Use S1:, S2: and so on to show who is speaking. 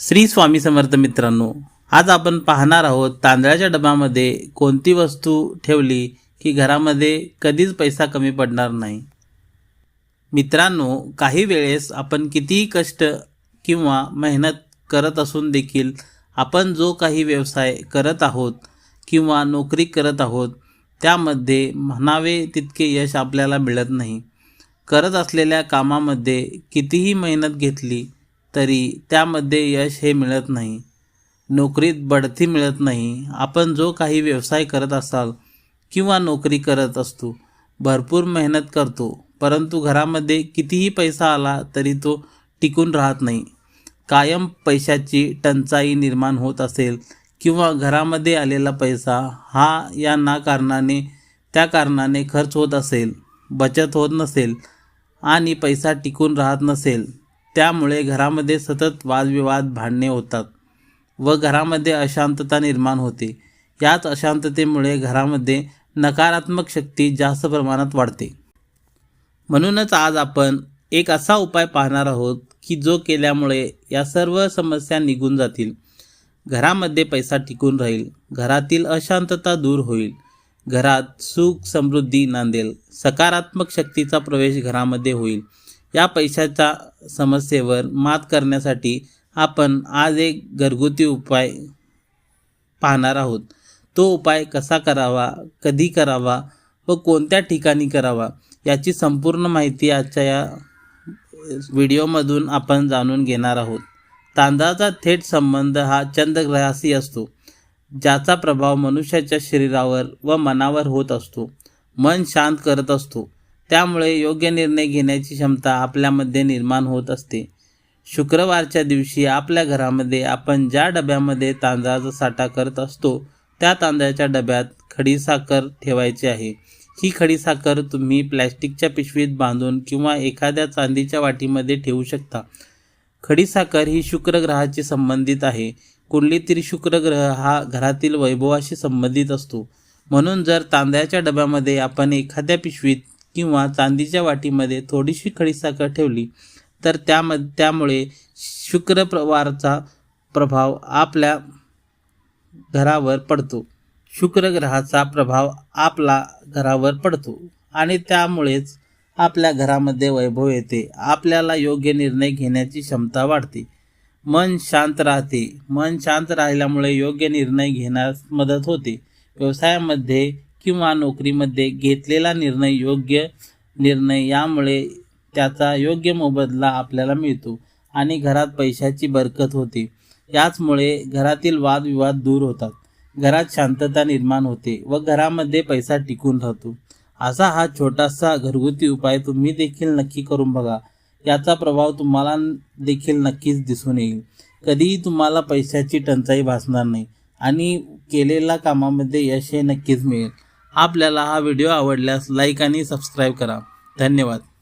S1: श्री स्वामी समर्थ मित्रांनो आज आपण पाहणार आहोत तांदळाच्या डब्यामध्ये कोणती वस्तू ठेवली की घरामध्ये कधीच पैसा कमी पडणार नाही. मित्रांनो काही वेळेस आपण कितीही कष्ट किंवा मेहनत करत असून देखील आपण जो काही व्यवसाय करत आहोत किंवा नोकरी करत आहोत त्यामध्ये म्हणावे तितके यश आपल्याला मिळत नाही. करत असलेल्या कामामध्ये कितीही मेहनत घेतली तरी त्यामध्ये यश हे मिळत नाही. नोकरीत बढती मिळत नाही. आपण जो काही व्यवसाय करत असाल किंवा नोकरी करत असतो भरपूर मेहनत करतो परंतु घरामध्ये कितीही पैसा आला तरी तो टिकून राहत नाही. कायम पैशाची टंचाई निर्माण होत असेल किंवा घरामध्ये आलेला पैसा हा या ना कारणाने त्या कारणाने खर्च होत असेल बचत होत नसेल आणि पैसा टिकून राहत नसेल त्यामुळे घरामध्ये सतत वादविवाद भांडणे होतात व घरामध्ये अशांतता निर्माण होते. याच अशांततेमुळे घरामध्ये नकारात्मक शक्ती जास्त प्रमाणात वाढते. म्हणूनच आज आपण एक असा उपाय पाहणार आहोत की जो केल्यामुळे या सर्व समस्या निघून जातील. घरामध्ये पैसा टिकून राहील घरातील अशांतता दूर होईल घरात सुख समृद्धी नांदेल सकारात्मक शक्तीचा प्रवेश घरामध्ये होईल. या पैशाच्या समस्येवर मात करण्यासाठी आपण आज एक घरगुती उपाय पाहणार आहोत. तो उपाय कसा करावा कधी करावा व कोणत्या ठिकाणी करावा याची संपूर्ण माहिती आजच्या या व्हिडिओमधून आपण जाणून घेणार आहोत. तांदळाचा थेट संबंध हा चंद्रग्रहाशी असतो ज्याचा प्रभाव मनुष्याच्या शरीरावर व मनावर होत असतो. मन शांत करत असतो. त्यामुळे योग्य निर्णय घेण्याची क्षमता आपल्यामध्ये निर्माण होत असते. शुक्रवारच्या दिवशी आपल्या घरामध्ये आपण ज्या डब्यामध्ये तांदळाचा साठा करत असतो त्या तांदळाच्या डब्यात खडीसाखर ठेवायची आहे. ही खडीसाखर तुम्ही प्लॅस्टिकच्या पिशवीत बांधून किंवा एखाद्या चांदीच्या वाटीमध्ये ठेवू शकता. खडीसाखर ही शुक्रग्रहाशी संबंधित आहे. कुंडलीतील शुक्र ग्रह हा घरातील वैभवाशी संबंधित असतो. म्हणून जर तांदळाच्या डब्यामध्ये आपण एखाद्या पिशवीत किंवा चांदीच्या वाटीमध्ये थोडीशी खडीसाखर ठेवली तर त्यामध्ये त्यामुळे शुक्रवारचा प्रभाव आपल्या घरावर पडतो. शुक्र ग्रहाचा प्रभाव आपला घरावर पडतो आणि त्यामुळेच आपल्या घरामध्ये वैभव येते. आपल्याला योग्य निर्णय घेण्याची क्षमता वाढते. मन शांत राहते. मन शांत राहिल्यामुळे योग्य निर्णय घेण्यास मदत होते. व्यवसायामध्ये किंवा नोकरीमध्ये घेतलेला निर्णय योग्य निर्णय यामुळे त्याचा योग्य मोबदला आपल्याला मिळतो आणि घरात पैशाची बरकत होते. याचमुळे घरातील वादविवाद दूर होतात. घरात शांतता निर्माण होते व घरामध्ये पैसा टिकून राहतो. असा हा छोटासा घरगुती उपाय तुम्ही देखील नक्की करून बघा. याचा प्रभाव तुम्हाला देखील नक्कीच दिसून येईल. कधीही तुम्हाला पैशाची टंचाई भासणार नाही आणि केलेल्या कामामध्ये यश हे नक्कीच मिळेल. आपल्याला हा व्हिडिओ आवडल्यास लाईक आणि सबस्क्राईब करा. धन्यवाद.